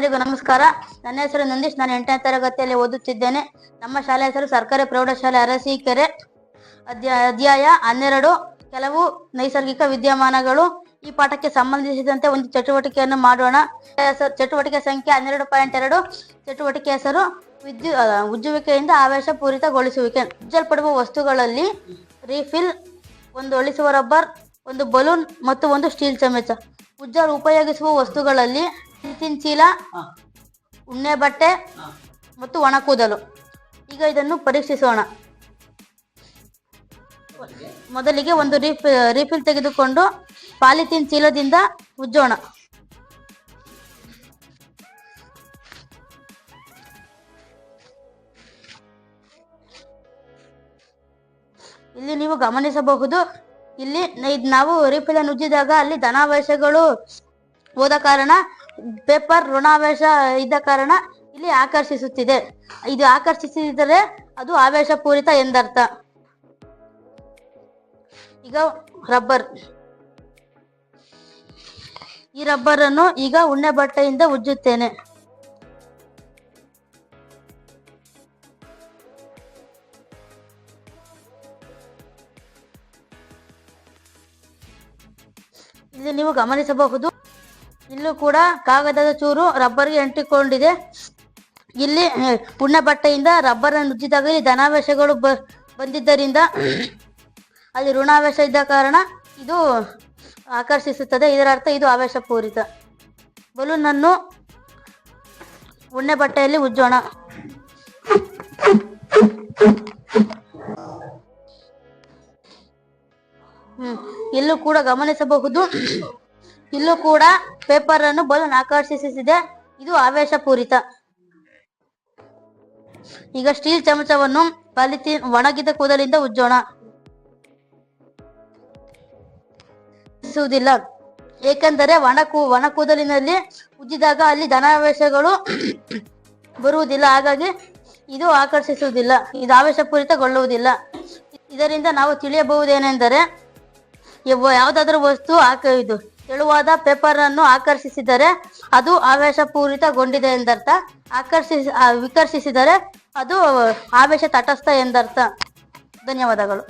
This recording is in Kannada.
ಎಲ್ಲರಿಗೂ ನಮಸ್ಕಾರ. ನನ್ನ ಹೆಸರು ನಂದೀಶ್. ನಾನು ಎಂಟನೇ ತರಗತಿಯಲ್ಲಿ ಓದುತ್ತಿದ್ದೇನೆ. ನಮ್ಮ ಶಾಲೆ ಹೆಸರು ಸರ್ಕಾರಿ ಪ್ರೌಢಶಾಲೆ ಅರಸೀಕೆರೆ. ಅಧ್ಯಾಯ ಅಧ್ಯಾಯ ಹನ್ನೆರಡು. ಕೆಲವು ನೈಸರ್ಗಿಕ ವಿದ್ಯಮಾನಗಳು ಈ ಪಾಠಕ್ಕೆ ಸಂಬಂಧಿಸಿದಂತೆ ಒಂದು ಚಟುವಟಿಕೆಯನ್ನು ಮಾಡೋಣ. ಚಟುವಟಿಕೆ ಸಂಖ್ಯೆ ಹನ್ನೆರಡು ಪಾಯಿಂಟ್ ಎರಡು. ಚಟುವಟಿಕೆ ಹೆಸರು ವಿದ್ಯು ಉಜ್ಜುವಿಕೆಯಿಂದ ಆವೇಶ ಪೂರಿತಗೊಳಿಸುವಿಕೆ. ಉಜ್ಜಲ್ಪಡುವ ವಸ್ತುಗಳಲ್ಲಿ ರೀಫಿಲ್, ಒಂದು ಒಳಿಸುವ ರಬ್ಬರ್, ಒಂದು ಬಲೂನ್ ಮತ್ತು ಒಂದು ಸ್ಟೀಲ್ ಚಮಚ ಉಜ್ಜಲು ಉಪಯೋಗಿಸುವ ವಸ್ತುಗಳಲ್ಲಿ ಹಿಟ್ಟಿನ ಚೀಲ ಉಣ್ಣೆ ಬಟ್ಟೆ ಮತ್ತು ಒಣ ಕೂದಲು. ಈಗ ಇದನ್ನು ಪರೀಕ್ಷಿಸೋಣ. ಮೊದಲಿಗೆ? ಒಂದು ರೀಫ್ ರೀಫಿಲ್ ತೆಗೆದುಕೊಂಡು ಪಾಲಿಥೀನ್ ಚೀಲದಿಂದ ಉಜ್ಜೋಣ. ಇಲ್ಲಿ ನೀವು ಗಮನಿಸಬಹುದು ಇಲ್ಲಿ ನಾವು ರೀಫಿಲ್ ಅನ್ನು ಉಜ್ಜಿದಾಗ ಅಲ್ಲಿ ಧನಾವೇಶಗಳು ಹೋದ ಕಾರಣ ಪೇಪರ್ ಋಣಾವೇಶ ಇದ್ದ ಕಾರಣ ಇಲ್ಲಿ ಆಕರ್ಷಿಸುತ್ತಿದೆ. ಇದು ಆಕರ್ಷಿಸಿದರೆ ಅದು ಆವೇಶ ಪೂರಿತ ಎಂದರ್ಥ. ಈಗ ರಬ್ಬರ್. ಈ ರಬ್ಬರ್ ಅನ್ನು ಈಗ ಉಣ್ಣೆ ಬಟ್ಟೆಯಿಂದ ಉಜ್ಜುತ್ತೇನೆ. ಇಲ್ಲಿ ನೀವು ಗಮನಿಸಬಹುದು ಇಲ್ಲೂ ಕೂಡ ಕಾಗದದ ಚೂರು ರಬ್ಬರ್ಗೆ ಅಂಟಿಕೊಂಡಿದೆ. ಇಲ್ಲಿ ಉಣ್ಣೆ ಬಟ್ಟೆಯಿಂದ ರಬ್ಬರ್ ಅನ್ನು ಉಜ್ಜಿದಾಗ ಇಲ್ಲಿ ಧನಾವೇಶಗಳು ಬ, ಬಂದಿದ್ದರಿಂದ ಅಲ್ಲಿ ಋಣಾವೇಶ ಇದ್ದ ಕಾರಣ ಇದು ಆಕರ್ಷಿಸುತ್ತದೆ. ಇದರ ಅರ್ಥ ಇದು ಆವೇಶಪೂರಿತ. ಬಲೂನ್ ಅನ್ನು ಉಣ್ಣೆ ಬಟ್ಟೆಯಲ್ಲಿ ಉಜ್ಜೋಣ. ಹ್ಮ್, ಇಲ್ಲೂ ಕೂಡ ಗಮನಿಸಬಹುದು. ಇಲ್ಲೂ ಕೂಡ ಪೇಪರ್ ಅನ್ನು ಬಲೂನ್ ಆಕರ್ಷಿಸಿದೆ ಇದು ಆವೇಶಪೂರಿತ. ಈಗ ಸ್ಟೀಲ್ ಚಮಚವನ್ನು ಪಾಲಿಥೀನ್ ಒಣಗಿದ ಕೂದಲಿಂದ ಉಜ್ಜೋಣ. ಏಕೆಂದರೆ ಒಣ ಕೂ, ಒಣ ಕೂದಲಿನಲ್ಲಿ ಉಜ್ಜಿದಾಗ ಅಲ್ಲಿ ಧನಾವೇಶಗಳು ಬರುವುದಿಲ್ಲ. ಹಾಗಾಗಿ ಇದು ಆಕರ್ಷಿಸುವುದಿಲ್ಲ. ಇದು ಆವೇಶಪೂರಿತಗೊಳ್ಳುವುದಿಲ್ಲ. ಇದರಿಂದ ನಾವು ತಿಳಿಯಬಹುದೇನೆಂದರೆ, ಯಾವ- ಯಾವುದಾದ್ರೂ ವಸ್ತು ಆಕ ಇದು ತೆಳುವಾದ ಪೇಪರ್ ಅನ್ನು ಆಕರ್ಷಿಸಿದರೆ ಅದು ಆವೇಶಪೂರಿತಗೊಂಡಿದೆ ಎಂದರ್ಥ. ಆಕರ್ಷಿಸಿ ವಿಕರ್ಷಿಸಿದರೆ ಅದು ಆವೇಶ ತಟಸ್ಥ ಎಂದರ್ಥ. ಧನ್ಯವಾದಗಳು.